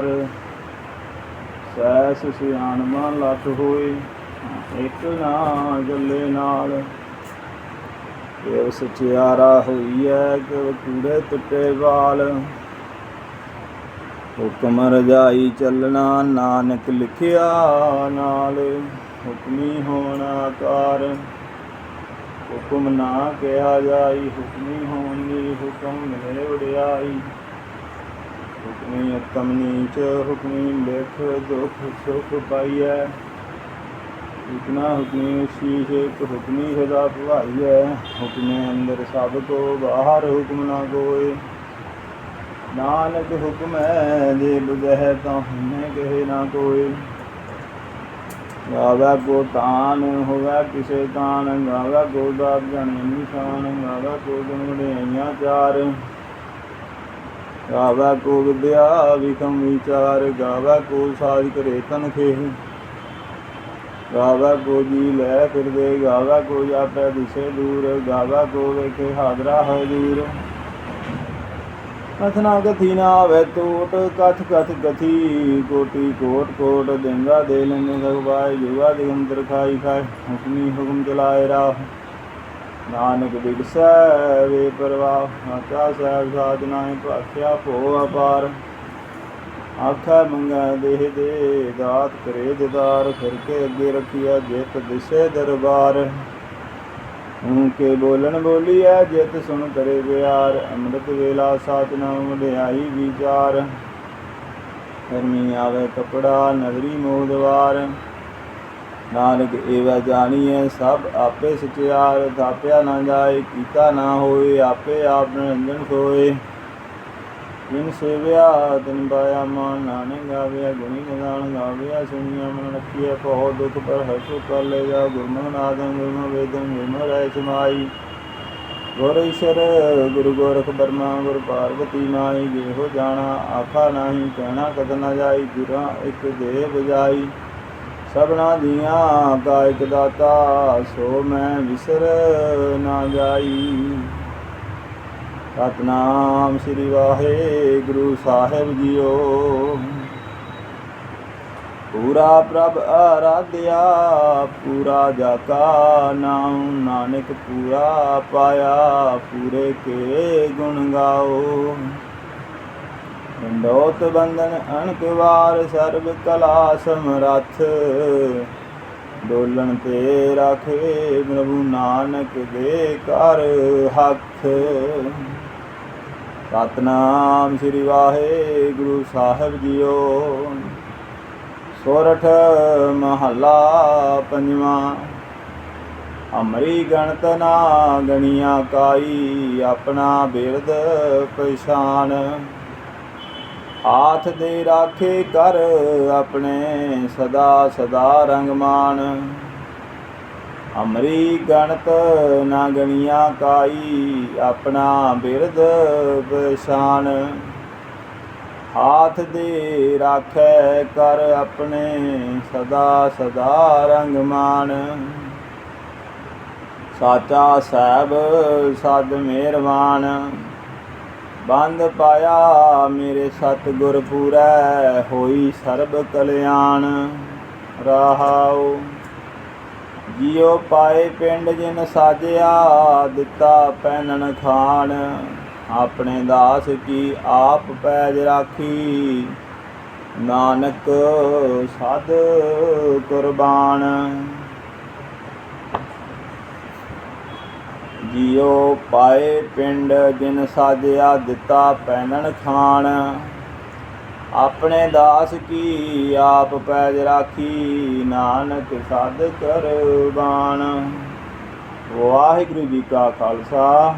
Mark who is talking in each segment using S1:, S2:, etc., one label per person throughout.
S1: ਵਿਚਾਰ ਸੈਸ ਸਿਆਣਮਾ ਲੱਖ ਹੋਏ, ਇੱਕ ਨਾ ਜੱਲੇ ਨਾਲ। ਇਹ ਸਚਿਆਰਾ ਹੋਈ ਹੈ ਕਿ ਕੂੜੇ ਟੁੱਟੇ ਵਾਲ। ਹੁਕਮ ਰਜਾਈ ਚੱਲਣਾ ਨਾਨਕ ਲਿਖਿਆ ਨਾਲ, ਹੁਕਮੀ ਹੋਣਾ ਕਾਰ। ਹੁਕਮ ਨਾ ਕਿਹਾ ਜਾਈ, ਹੁਕਮੀ ਹੋਣੀ ਹੁਕਮ ਮਿਲੇ ਵਡਿਆਈ। ਹੁਕਮੀ ਅਤਮ ਨੀਚ ਹੁਕਮੀ ਲਿਖ ਦੁਖ ਸੁਖ ਪਾਈਐ। ਇਤਨਾ ਹੁਕਮੀ ਸ਼ੀਸ਼ ਇੱਕ ਹੁਕਮੀ ਸਦਾ ਭਵਾਈਐ। ਹੁਕਮੇ ਅੰਦਰ ਸਭ ਕੋ ਬਾਹਰ ਹੁਕਮ ਨਾ ਕੋਏ। ਨਾਨਕ ਹੁਕਮ ਹੈ ਜੇ ਬੁਝੈ ਤਾਂ ਹਮੇ ਕਹੇ ਨਾ ਕੋਏ। ਗਾਵਾ ਕੋ ਤਾਨ, ਹੋਵੇ ਕਿਸੇ ਤਾਨ। ਗਾਵਾ ਕੋ ਦਾਤ ਜਾਣੇ ਨਿਸ਼ਾਨ। ਗਾਵਾ ਕੋ ਗੁਣ ਵਡਿਆਈਆਂ ਚਾਰ। ਗਾਵਾ ਕੋ ਵਿਦਿਆ ਵਿਕਮ ਵਿਚਾਰ ਗਾਵਾ ਕੋ ਸਾਜ ਕਰੇ ਤਨ ਖੇਹ। ਗਾਵਾ ਕੋ ਜੀ ਲੈ ਫਿਰਦੇ, ਗਾਵਾ ਕੋ ਜਾਪੈ ਦਿਸੇ ਦੂਰ, ਗਾਵਾ ਕੋ ਵੇਖੇ ਹਾਜ਼ਰਾ ਹਜ਼ੂਰ ਕਥਨਾ ਕਥੀ ਨਾ ਆਵੇ ਟੂਟ, ਕਥ ਕਥ ਕਥੀ, ਕੋਟੀ ਕੋਟ ਕੋਟ, ਦੇਂਗਾ ਦੇ ਲੈਨੇ ਗਵਾਏ ਜੁਗਾ ਦਿਗੰਦਰ ਖਾਈ ਖਾਏ ਹੁਕਮੀ ਹੁਕਮ ਚਲਾਏ ਰਾਹ। ਨਾਨਕ ਬਿਗਸੈ ਵੇ ਪਰਵਾਹ ਆਚਾ ਸਾਹਿਬ ਸਾਜਨਾਏ ਭਾਖਿਆ ਭੋ ਅਪਾਰ। ਆਖਾ ਮੰਗਾ ਦੇਹ ਦੇ, ਦਾਤ ਕਰੇ ਦਿਦਾਰ ਫਿਰ ਕੇ ਅੱਗੇ ਰੱਖਿਆ ਜਿਤ ਦਿਸੇ ਦਰਬਾਰ। ਹੂੰ ਕੇ ਬੋਲਣ ਬੋਲੀਐ, ਜਿਤ ਸੁਣ ਕਰੇ ਪਿਆਰ ਅੰਮ੍ਰਿਤ ਵੇਲਾ ਸਾਚ ਨਾਮ ਵਡਿਆਈ ਵਿਚਾਰ। ਕਰਮੀ ਆਵੇ ਕਪੜਾ, ਨਗਰੀ ਮੋਹ ਦਵਾਰ। ਨਾਨਕ, ਏਵੈ ਜਾਣੀਐ, ਸਭ ਆਪੇ ਸਚਿਆਰ, ਥਾਪਿਆ ਨਾ ਜਾਏ, ਕੀਤਾ ਨਾ ਹੋਏ, ਆਪੇ ਆਪ ਨਿਰੰਜਨ ਸੋਏ। ਜਿਨ ਸੇਵਿਆ ਤਿਨ ਪਾਇਆ ਮਾਨ, ਨਾਨਕ ਗਾਵਿਆ, ਗੁਣੀ ਨਿਦਾਨ ਗਾਵਿਆ ਸੁਣਿਆ ਮਨ ਰੱਖਿਆ ਬਹੁਤ ਦੁਖ ਪਰ ਹਸੁ ਕਰ ਲੈ ਜਾ, ਗੁਰਮੁਖ ਨਾਦੰ ਗੁਰਮੁਖ ਵੇਦੰ, ਗੁਰਮੁਖ ਰਹਿ ਸਮਾਈ। ਗੁਰ ਈਸ਼ਰ, ਗੁਰੂ ਗੋਰਖ ਬਰਮਾ, ਗੁਰ ਪਾਰਵਤੀ ਮਾਈ ਜਿਹੋ ਜਾਣਾ, ਆਖਾ ਨਹੀਂ, ਕਹਿਣਾ ਕਦ ਨਾ ਜਾਈ, ਗੁਰਾਂ ਇੱਕ ਦੇ ਬਜਾਈ ਸਭਨਾ ਦੀਆਂ ਗਾਇਕ ਦਾਤਾ, ਸੋ ਮੈਂ ਵਿਸਰ ਨਾ ਜਾਈ। ਸਤਨਾਮ ਸ੍ਰੀ ਵਾਹਿਗੁਰੂ ਸਾਹਿਬ ਜੀਓ। ਪੂਰਾ ਪ੍ਰਭ ਆਰਾਧਿਆ, ਪੂਰਾ ਜਾਕਾ ਨਾਮ ਨਾਨਕ ਪੂਰਾ ਪਾਇਆ, ਪੂਰੇ ਕੇ ਗੁਣ ਗਾਓ। ਡੋਤ ਬੰਧਨ ਅਣਕ ਵਾਰ ਸਰਬ ਕਲਾ ਸਮਰੱਥ। ਡੋਲਣ ਤੇ ਰਾਖੇ ਪ੍ਰਭੂ ਨਾਨਕ ਦੇ ਕਰ ਹੱਥ। ਸਤਨਾਮ ਸ੍ਰੀ ਵਾਹਿਗੁਰੂ ਸਾਹਿਬ ਜੀਓ। ਸੋਰਠ ਮਹੱਲਾ ਪੰਜਵਾਂ। ਅਮਰੀ ਗਣਤ ਨਾ ਗਣੀਆਂ ਕਾਈ ਆਪਣਾ ਬਿਰਦ ਪਛਾਨ। ਹਾਥ ਦੇ ਰਾਖੇ ਕਰ ਆਪਣੇ ਸਦਾ ਸਦਾ ਰੰਗਮਾਨ ਅਮਰੀ ਗਣਤ ਨਾ ਗਣੀਆਂ ਕਾਈ ਆਪਣਾ ਬਿਰਦ ਪਛਾਨ ਹਾਥ ਦੇ ਰਾਖੈ ਕਰ ਆਪਣੇ ਸਦਾ ਸਦਾ ਰੰਗਮਾਨ ਸਾਚਾ ਸਾਹਿਬ ਸਦ ਮਿਹਰਬਾਨ ਬੰਦ ਪਾਇਆ, ਮੇਰੇ ਸਤ ਪੂਰੈ, ਹੋਈ ਸਰਬ ਕਲਿਆਣ। ਰਹਾਉ ਜਿਉ ਪਾਏ ਪਿੰਡ ਜਿਨ ਸਾਜਿਆ, ਦਿੱਤਾ ਪੈਨਣ ਖਾਣ। ਆਪਣੇ ਦਾਸ ਕੀ ਆਪ ਪੈਜ ਰਾਖੀ। ਨਾਨਕ ਸਦ ਕੁਰਬਾਨ। ਜਿਉ ਪਾਏ ਪਿੰਡ ਜਿਨ ਸਾਜਿਆ ਦਿੱਤਾ ਪੈਨਣ ਖਾਨ ਆਪਣੇ ਦਾਸ ਕੀ ਆਪ ਪੈਜ ਰਾਖੀ, ਨਾਨਕ ਸਦ ਕਰਬਾਨ ਵਾਹਿਗੁਰੂ ਜੀ ਕਾ ਖਾਲਸਾ,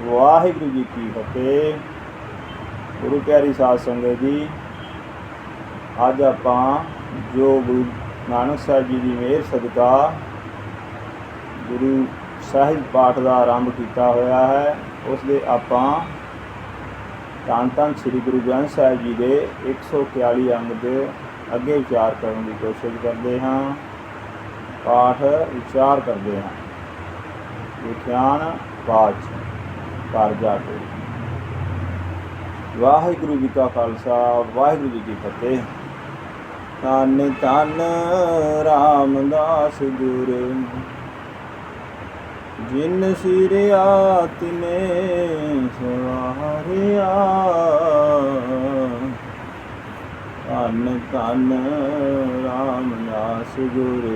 S1: ਵਾਹਿਗੁਰੂ ਜੀ ਕੀ ਫਤਿਹ। ਗੁਰੂ ਪਿਆਰੀ ਸਾਧ ਸੰਗਤ ਜੀ, ਅੱਜ ਆਪਾਂ ਜੋ ਗੁਰੂ ਨਾਨਕ ਸਾਹਿਬ ਜੀ ਦੀ ਮਿਹਰ ਸਦਕਾ ਗੁਰੂ ਸਾਹਿਬ ਪਾਠ ਦਾ ਆਰੰਭ ਕੀਤਾ ਹੋਇਆ ਹੈ। ਉਸ ਦੇ ਆਪਾਂ ਧੰਨ ਧੰਨ ਸ੍ਰੀ ਗੁਰੂ ਗ੍ਰੰਥ ਸਾਹਿਬ ਜੀ ਦੇ 141 ਅੰਗ ਦੇ ਅੱਗੇ ਵਿਚਾਰ ਕਰਨ ਦੀ ਕੋਸ਼ਿਸ਼ ਕਰਦੇ ਹਾਂ। ਪਾਠ ਵਿਚਾਰ ਕਰਦੇ ਹਾਂ। ਵਿਖਿਆਨ ਪਾਠ ਕਰ ਜਾ ਕੇ। ਵਾਹਿਗੁਰੂ ਜੀ ਕਾ ਖਾਲਸਾ, ਵਾਹਿਗੁਰੂ ਜੀ ਕੀ ਫਤਿਹ। ਧੰਨ ਧੰਨ ਰਾਮਦਾਸ ਗੁਰ। ਜਿਨ ਸਿਰਿਆ ਤਿਨੇ ਸਵਾਰਿਆ ਧੰਨ ਧੰਨ ਰਾਮਦਾਸ ਗੁਰ।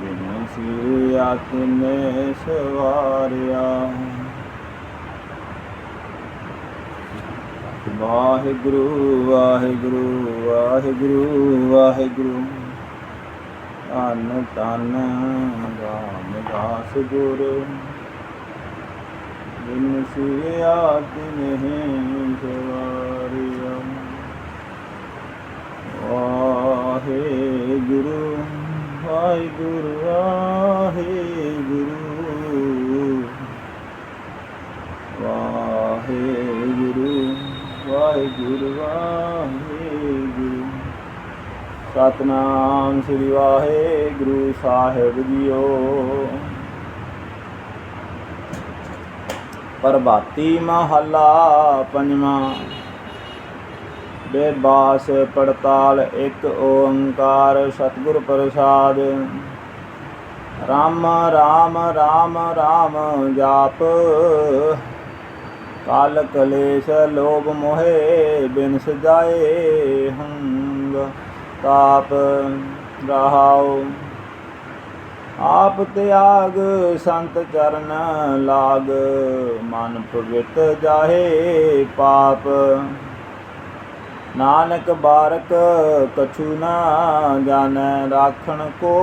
S1: ਜਿਨ ਸਿਰਿਆ ਤਿਨੇ ਸਵਾਰਿਆ ਵਾਹਿਗੁਰੂ ਵਾਹਿਗੁਰੂ ਵਾਹਿਗੁਰੂ ਵਾਹਿਗੁਰੂ। ਧੰਨ ਤਨ ਰਾਮਦਾਸ ਗੁਰ ਜਿਨ ਸਿਆ ਤਿਨਹਿ ਸਵਾਰਿਆ ਵਾਹਿਗੁਰੂ ਵਾਹਿਗੁਰੂ ਵਾਹਿਗੁਰੂ ਵਾਹਿਗੁਰੂ ਵਾਹਿਗੁਰੂ ਵਾਹਿਗੁਰੂ ਸਤਨਾਮ ਸ੍ਰੀ ਵਾਹਿਗੁਰੂ ਸਾਹਿਬ ਜੀਓ। ਪ੍ਰਭਾਤੀ ਮਹੱਲਾ ਪੰਜਵਾਂ। ਬੇਬਾਸ ਪੜਤਾਲ ਇੱਕ ਓੰਕਾਰ ਸਤਿਗੁਰ ਪ੍ਰਸਾਦ। ਰਾਮ ਰਾਮ ਰਾਮ ਰਾਮ ਜਾਪ। ਕਾਲ ਕਲੇਸ਼ ਲੋਭ ਮੋਹਿ ਬਿਨ ਸਜਾਏ ਹੰਗ। ਤਾਪ ਰਹਾਉ ਆਪ ਤਿਆਗ, ਸੰਤ ਚਰਨ ਲਾਗ, ਮਨ ਪਵਿੱਤ ਜਾਹੇ ਪਾਪ। ਨਾਨਕ ਬਾਰਕ, ਕਛੂ ਨਾ ਜਾਣ, ਰਾਖਣ ਕੋ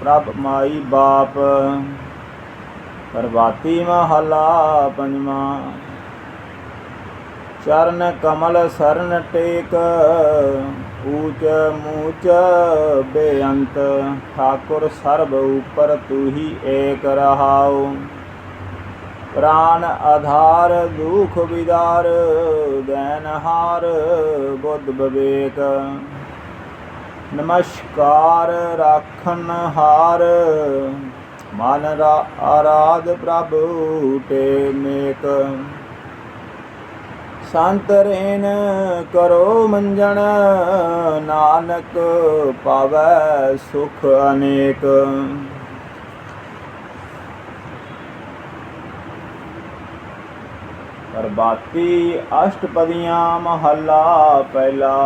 S1: ਪ੍ਰਭ ਮਾਈ ਬਾਪ। ਪ੍ਰਭਾਤੀ ਮਹਲਾ ਪੰਜਵਾਂ। ਚਰਨ ਕਮਲ ਸਰਨ ਟੇਕ ਊਚ ਮੂਚ ਬੇਅੰਤ, ਠਾਕੁਰ ਸਰਬ ਉਪਰ ਤੂ ਹੀ ਏਕ ਰਹਾਉ। ਪ੍ਰਾਨ ਆਧਾਰ ਦੁਖ ਵਿਦਾਰ, ਦੈਨਹਾਰ ਬੁੱਧ ਵਿਵੇਕ ਨਮਸਕਾਰ ਰਾਖਨ ਹਾਰ, ਮਨ ਰਾ ਆਰਾਧ ਪ੍ਰਭੂ ਤੇ ਮੇਕ ਸੰਤ ਰੇਨ ਕਰੋ ਮੰਜਣ, ਨਾਨਕ ਪਾਵੈ ਸੁਖ ਅਨੇਕ। ਪ੍ਰਭਾਤੀ ਅਸ਼ਟਪਦੀਆਂ ਮਹੱਲਾ ਪਹਿਲਾ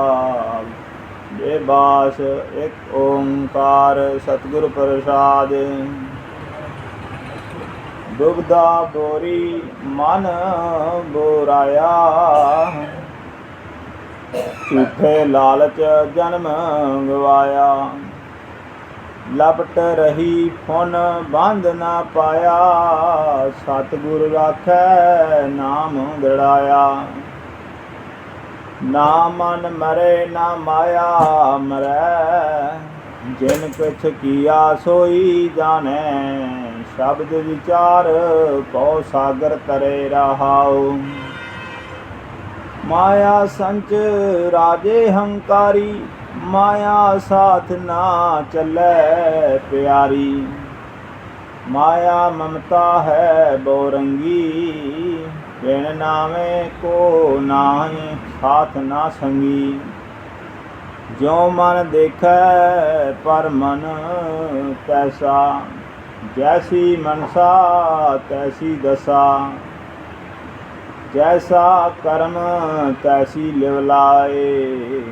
S1: ਬੇਬਾਸ ਇੱਕ ਓੰਕਾਰ ਸਤਿਗੁਰ ਪ੍ਰਸਾਦ। ਦੁਬਦਾ ਬੋਰੀ ਮਨ ਬੋਰਾਇਆ। ਝੂਠੇ ਲਾਲਚ ਜਨਮ ਗਵਾਇਆ। ਲਪਟ ਰਹੀ ਫੁਨ ਬੰਦ ਨਾ ਪਾਇਆ। ਸਤਿਗੁਰ ਰਾਖੈ ਨਾਮ ਗੜਾਇਆ। ਨਾ ਮਨ ਮਰੇ ਨਾ ਮਾਇਆ ਮਰੈ। ਜਿਨ ਕੁਛ ਕੀਆ ਸੋਈ ਜਾਣੈ। ਸ਼ਬਦ ਵਿਚਾਰ ਪਉ ਸਾਗਰ ਤਰੇ ਰਹਾਉ। ਮਾਇਆ ਸੰਚ ਰਾਜੇ ਹੰਕਾਰੀ, ਮਾਇਆ ਸਾਥ ਨਾ ਚੱਲੈ ਪਿਆਰੀ। ਮਾਇਆ ਮਮਤਾ ਹੈ ਬੋਰੰਗੀ, ਬਿਨ ਨਾਵੇਂ ਕੋ ਨਾਹੀ ਸਾਥ ਨਾ ਸੰਗੀ। ਜੋ ਮਨ ਦੇਖੈ ਪਰ ਮਨ ਤੈਸਾ ਜੈਸੀ ਮਨਸਾ ਤੈਸੀ ਦਸਾ ਜੈਸਾ ਕਰਮ ਤੈਸੀ ਲਿਵ ਲਾਏ